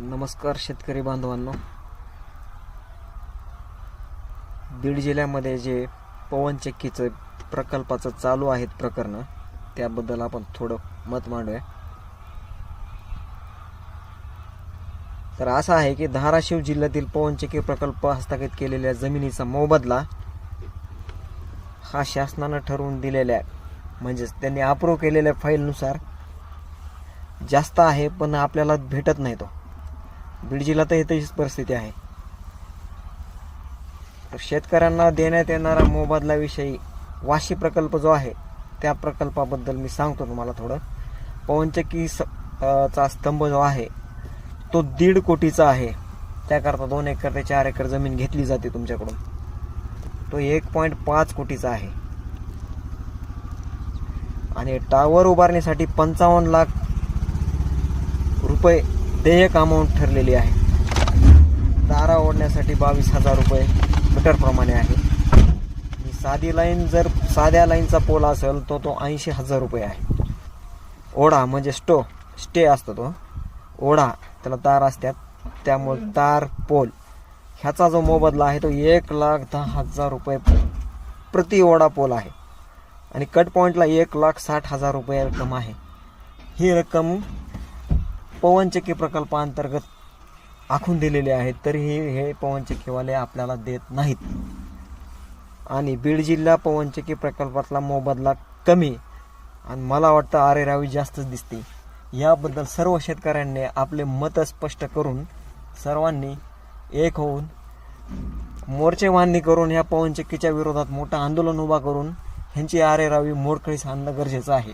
नमस्कार शेतकरी बांधवांनो. बीड जिल्ह्यामध्ये जे पवनचक्कीचं प्रकल्पाचं चालू आहेत प्रकरणं त्याबद्दल आपण थोडं मत मांडूया. तर असं आहे की धाराशिव जिल्ह्यातील पवनचक्की प्रकल्प हस्तगत केलेल्या जमिनीचा मोबदला हा शासनानं ठरवून दिलेल्या म्हणजेच त्यांनी अप्रूव्ह केलेल्या फाईलनुसार जास्त आहे पण आपल्याला भेटत नाही तो. बीड जिल्ह्यात हे तशीच परिस्थिती आहे. तर शेतकऱ्यांना देण्यात येणारा मोबदल्याविषयी वाशी प्रकल्प जो आहे त्या प्रकल्पाबद्दल मी सांगतो तुम्हाला थोडं. पवनचक्की स चा स्तंभ जो आहे तो दीड कोटीचा आहे. त्याकरता दोन एकर ते चार एकर जमीन घेतली जाते तुमच्याकडून. तो एक पॉईंट पाच कोटीचा आहे. आणि टावर उभारण्यासाठी पंचावन्न लाख रुपये देयक अमाऊंट ठरलेली आहे. दारा ओढण्यासाठी बावीस हजार रुपये मीटरप्रमाणे आहे. आणि साधी लाईन जर साध्या लाईनचा पोल असेल तो तो ऐंशी हजार रुपये आहे. ओढा म्हणजे स्टो स्टे असतो तो. ओढा त्याला तार असतात. त्यामुळे तार पोल ह्याचा जो मोबदला आहे तो एक लाख दहा हजार रुपये प्रति ओढा पोल आहे. आणि कट पॉईंटला एक लाख साठ हजार रुपये रक्कम आहे. ही रक्कम पवनचक्की प्रकल्पाअंतर्गत आखून दिलेले आहेत तरीही हे पवनचक्कीवाले आपल्याला देत नाहीत. आणि बीड जिल्हा पवनचक्की प्रकल्पातला मोबदला कमी आणि मला वाटतं आरे रावी जास्तच दिसते. याबद्दल सर्व शेतकऱ्यांनी आपले मत स्पष्ट करून सर्वांनी एक होऊन मोर्चे बांधणी करून या पवनचक्कीच्या विरोधात मोठं आंदोलन उभा करून ह्यांची आरे रावी मोडकळीस आणणं गरजेचं आहे.